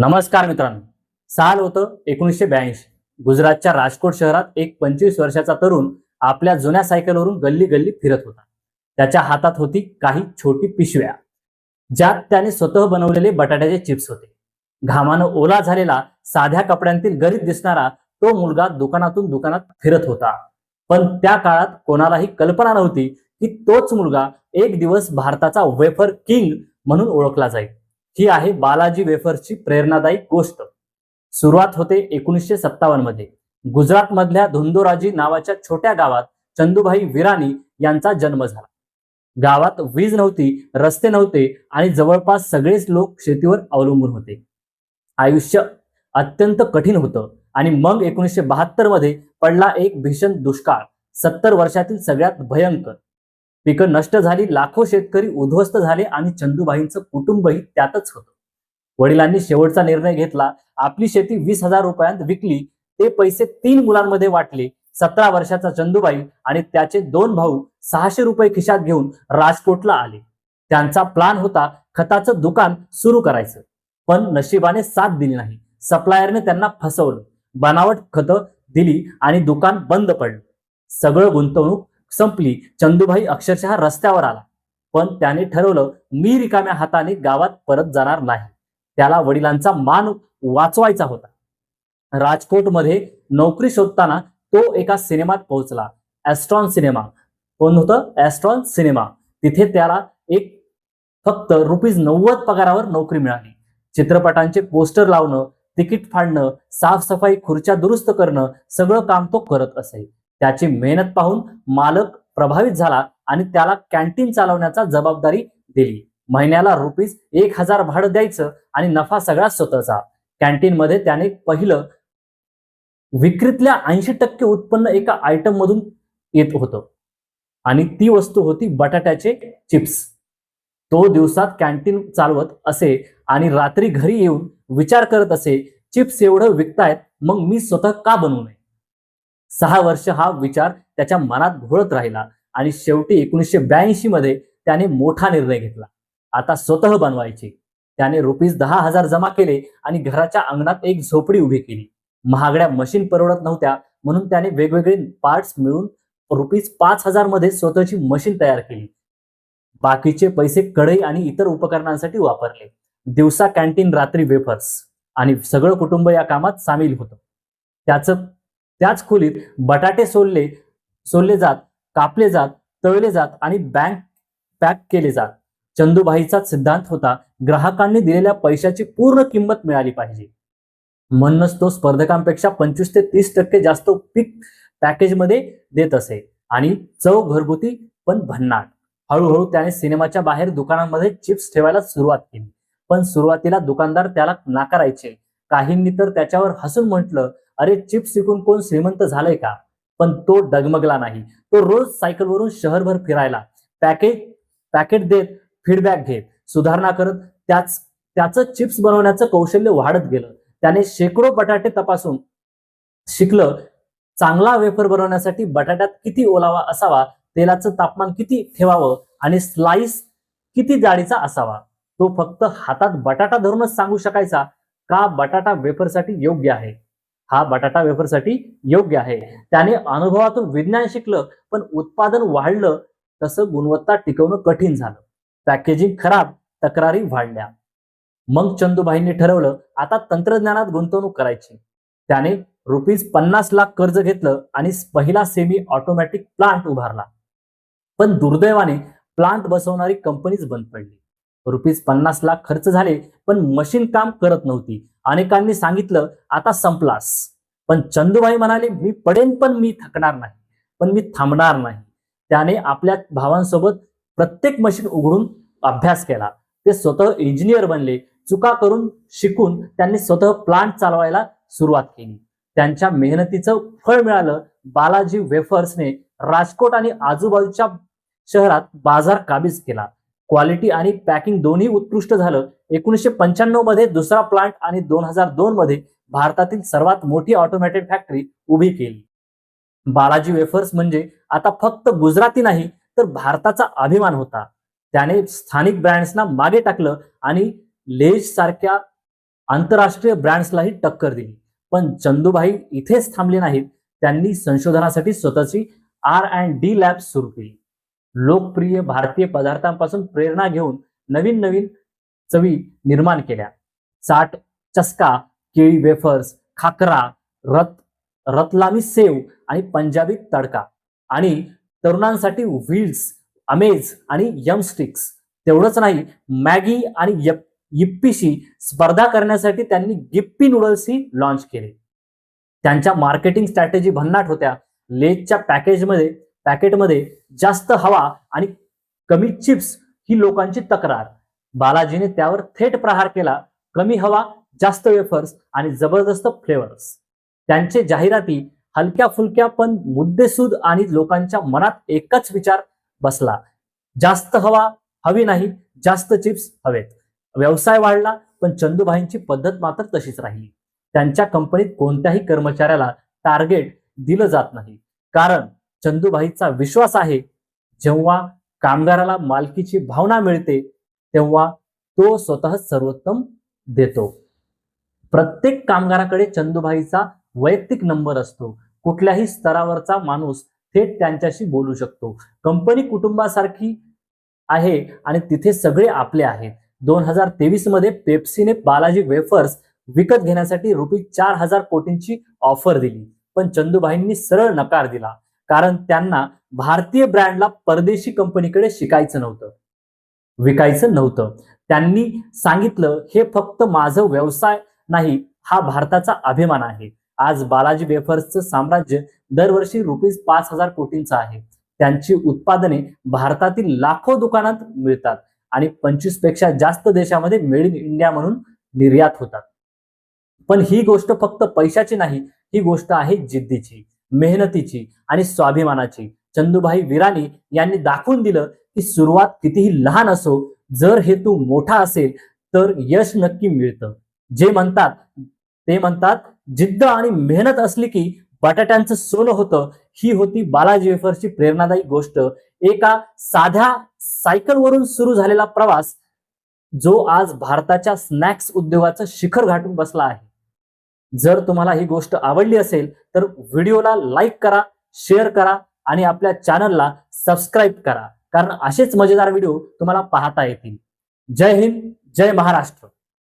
नमस्कार मित्रांनो. साल होतं एकोणीसशे ब्याऐंशी. गुजरातच्या राजकोट शहरात एक पंचवीस वर्षाचा तरुण आपल्या जुन्या सायकलवरून गल्ली गल्ली फिरत होता. त्याच्या हातात होती काही छोटी पिशव्या. ज्यात त्याने स्वतः बनवलेले बटाट्याचे चिप्स होते. घामानं ओला झालेला साध्या कपड्यांतील गरीब दिसणारा तो मुलगा दुकानातून दुकानात फिरत होता. पण त्या काळात कोणालाही कल्पना नव्हती की तोच मुलगा एक दिवस भारताचा वेफर किंग म्हणून ओळखला जाईल. ही आहे बालाजी वेफर्सची प्रेरणादायी गोष्ट. सुरुवात होते एकोणीसशे सत्तावन्नमध्ये. गुजरात मधल्या धुंदोराजी नावाच्या छोट्या गावात चंदूभाई विराणी यांचा जन्म झाला. गावात वीज नव्हती रस्ते नव्हते आणि जवळपास सगळेच लोक शेतीवर अवलंबून होते. आयुष्य अत्यंत कठीण होतं आणि मग एकोणीसशे बहात्तरमध्ये पडला एक भीषण दुष्काळ. सत्तर वर्षातील सगळ्यात भयंकर. पिकं नष्ट झाली लाखो शेतकरी उद्ध्वस्त झाले आणि चंदूबाईंचं कुटुंबही त्यातच होतं. वडिलांनी शेवटचा निर्णय घेतला आपली शेती वीस हजार रुपयांत विकली ते पैसे तीन मुलांमध्ये वाटले सतरा वर्षाचा चंदूबाई आणि त्याचे दोन भाऊ सहाशे रुपये खिशात घेऊन राजकोटला आले. त्यांचा प्लान होता खताचं दुकान सुरू करायचं पण नशिबाने साथ दिली नाही. सप्लायरने त्यांना फसवलं बनावट खतं दिली आणि दुकान बंद पडलं. सगळं गुंतवणूक संपली. चंदूभाई अक्षरशः रस्त्यावर आला. पण त्याने ठरवलं मी रिकाम्या हाताने गावात परत जाणार नाही. त्याला वडिलांचा मान वाचवायचा होता. राजकोटमध्ये नोकरी शोधताना तो एका सिनेमात पोहोचला. ऍस्ट्रॉन सिनेमा कोण होतं? ऍस्ट्रॉन सिनेमा तिथे त्याला एक फक्त रुपीज नव्वद पगारावर नोकरी मिळाली. चित्रपटांचे पोस्टर लावणं तिकीट फाडणं साफसफाई खुर्च्या दुरुस्त करणं सगळं काम तो करत असे. त्याची मेहनत पाहून मालक प्रभावित झाला आणि त्याला कॅन्टीन चालवण्याचा जबाबदारी दिली. महिन्याला रुपीज एक हजार भाडं द्यायचं आणि नफा सगळा स्वतःचा. कॅन्टीन मध्ये त्याने पहिलं विक्रीतल्या ऐंशी टक्के उत्पन्न एका आयटम मधून येत होतं. आणि ती वस्तू होती बटाट्याचे चिप्स. तो दिवसात कॅन्टीन चालवत असे आणि रात्री घरी येऊन विचार करत असे चिप्स एवढं विकतायत मग मी स्वतः का बनवू नये? सहा वर्ष हा विचार त्याच्या मनात घोळत राहिला आणि शेवटी एकोणीसशे ब्याऐंशी मध्ये त्याने मोठा निर्णय घेतला. आता स्वतः बनवायचे. त्याने रुपीज दहा हजार जमा केले आणि घराच्या अंगणात एक झोपडी उभी केली. महागड्या मशीन परवडत नव्हत्या म्हणून त्याने वेगवेगळे पार्ट्स मिळून रुपीज पाच हजारमध्ये स्वतःची मशीन तयार केली. बाकीचे पैसे कढई आणि इतर उपकरणांसाठी वापरले. दिवसा कॅन्टीन रात्री वेफर्स आणि सगळं कुटुंब या कामात सामील होतं. त्याचं त्याच खोलीत बटाटे सोलले सोलले जात कापले जात तळले जात आणि बँक पॅक केले जात. चंदूबाईचा सिद्धांत होता ग्राहकांनी दिलेल्या पैशाची पूर्ण किंमत मिळाली पाहिजे. म्हणूनच तो स्पर्धकांपेक्षा पंचवीस ते तीस टक्के जास्त पीक पॅकेजमध्ये देत असे. आणि चव घरगुती पण भन्नाट. हळूहळू त्याने सिनेमाच्या बाहेर दुकानांमध्ये चिप्स ठेवायला सुरुवात केली. पण सुरुवातीला दुकानदार त्याला नाकारायचे. काहींनी तर त्याच्यावर हसून म्हटलं अरे चिप्स विकून कोण श्रीमंत झालंय का? पण तो डगमगला नाही. तो रोज सायकलवरून शहरभर फिरायला. पॅकेज पॅकेट देत फीडबॅक घेत सुधारणा करत त्याच त्याचं चिप्स बनवण्याचं कौशल्य वाढत गेलं. त्याने शेकडो बटाटे तपासून शिकलं चांगला वेफर बनवण्यासाठी बटाट्यात किती ओलावा असावा तेलाचं तापमान किती ठेवावं आणि स्लाइस किती जाडीचा असावा? तो फक्त हातात बटाटा धरूनच सांगू शकायचा का बटाटा वेफरसाठी योग्य आहे? हा बटाटा वेफरसाठी योग्य आहे. त्याने अनुभवातून विज्ञान शिकलं पण उत्पादन वाढलं तसं गुणवत्ता टिकवणं कठीण झालं. पॅकेजिंग खराब तक्रारी वाढल्या. मग चंदूबाईंनी ठरवलं आता तंत्रज्ञानात गुंतवणूक करायची. त्याने रुपीज पन्नास लाख कर्ज घेतलं आणि पहिला सेमी ऑटोमॅटिक प्लांट उभारला. पण दुर्दैवाने प्लांट बसवणारी कंपनीच बंद पडली. रुपीज पन्नास लाख खर्च झाले पण मशीन काम करत नव्हती. अनेकांनी सांगितलं आता संपलास. पण चंदूबाई म्हणाले मी पडेन पण मी थकणार नाही. पण मी थांबणार नाही. त्याने आपल्या भावांसोबत प्रत्येक मशीन उघडून अभ्यास केला. ते स्वतः इंजिनियर बनले. चुका करून शिकून त्यांनी स्वतः प्लांट चालवायला सुरुवात केली. त्यांच्या मेहनतीचं फळ मिळालं. बालाजी वेफर्सने राजकोट आणि आजूबाजूच्या शहरात बाजार काबीज केला. क्वालिटी आणि पॅकिंग दोन्ही उत्कृष्ट झालं. एकोणीसशे पंच्याण्णवमध्ये दुसरा प्लांट आणि दोन हजार दोन मध्ये भारतातील सर्वात मोठी ऑटोमॅटेड फॅक्टरी उभी केली. बालाजी वेफर्स म्हणजे आता फक्त गुजराती नाही तर भारताचा अभिमान होता. त्याने स्थानिक ब्रँड्सना मागे टाकलं आणि लेज सारख्या आंतरराष्ट्रीय ब्रँड्सलाही टक्कर दिली. पण चंदूभाई इथेच थांबले नाहीत. त्यांनी संशोधनासाठी स्वतःची आर अँड डी लॅब सुरू केली. लोकप्रिय भारतीय पदार्थांपासून प्रेरणा घेऊन नवीन नवीन चवी निर्माण केल्या. चाट चस्का केळी वेफर्स खाकरा रत रतलामी सेव आणि पंजाबी तडका. आणि तरुणांसाठी व्हील्स अमेज आणि यम स्टिक्स. तेवढंच नाही मॅगी आणि यप यिप्पीशी स्पर्धा करण्यासाठी त्यांनी गिप्पी नूडल्सही लॉन्च केले. त्यांच्या मार्केटिंग स्ट्रॅटेजी भन्नाट होत्या. लेजच्या पॅकेजमध्ये पॅकेटमध्ये जास्त हवा आणि कमी चिप्स ही लोकांची तक्रार. बालाजीने त्यावर थेट प्रहार केला. कमी हवा जास्त वेफर्स आणि जबरदस्त फ्लेवर्स त्यांचे जाहिराती हलक्या फुलक्या पण मुद्देसूद आणि लोकांच्या मनात एकच विचार बसला. जास्त हवा हवी नाही जास्त चिप्स हवेत. व्यवसाय वाढला पण चंदूभाईंची पद्धत मात्र तशीच राहिली. त्यांच्या कंपनीत कोणत्याही कर्मचाऱ्याला टार्गेट दिलं जात नाही. कारण चंदूभाईचा विश्वास आहे. जेव्हा कामगाराला मालकीची भावना मिळते तेव्हा तो स्वतः सर्वोत्तम देतो. प्रत्येक कामगाराकडे चंदूभाईचा वैयक्तिक नंबर असतो. कुठल्याही स्तरावरचा माणूस थेट त्यांच्याशी बोलू शकतो. कंपनी कुटुंबासारखी आहे आणि तिथे सगळे आपले आहेत. दोन हजार तेवीसमध्ये पेप्सीने बालाजी वेफर्स विकत घेण्यासाठी रुपये चार हजार कोटींची ऑफर दिली पण चंदूभाईंनी सरळ नकार दिला. कारण त्यांना भारतीय ब्रँडला परदेशी कंपनीकडे शिकायचं नव्हतं. विकायचं नव्हतं. त्यांनी सांगितलं हे फक्त माझं व्यवसाय नाही हा भारताचा अभिमान आहे. आज बालाजी वेफर्सचं साम्राज्य दरवर्षी रुपीज पाच हजार कोटींचं आहे. त्यांची उत्पादने भारतातील लाखो दुकानात मिळतात आणि पंचवीसपेक्षा जास्त देशामध्ये मेड इन इंडिया म्हणून निर्यात होतात. पण ही गोष्ट फक्त पैशाची नाही ही गोष्ट आहे जिद्दीची. मेहनतीची आणि स्वाभिमानाची. चंदूभाई विरानी यांनी दाखवून दिलं की सुरुवात कितीही लहान असो जर हेतू मोठा असेल तर यश नक्की मिळतं. जे म्हणतात ते म्हणतात जिद्द आणि मेहनत असली की बटाट्यांचं सोनं होतं. ही होती बालाजी वेफरची प्रेरणादायी गोष्ट. एका साध्या सायकलवरून सुरू झालेला प्रवास जो आज भारताच्या स्नॅक्स उद्योगाचं शिखर गाठून बसला आहे. जर तुम्हाला ही गोष्ट आवडली असेल तर व्हिडिओला लाईक करा शेअर करा आणि आपल्या चॅनलला सबस्क्राईब करा. कारण असेच मजेदार व्हिडिओ तुम्हाला पाहता येतील. जय हिंद जय महाराष्ट्र.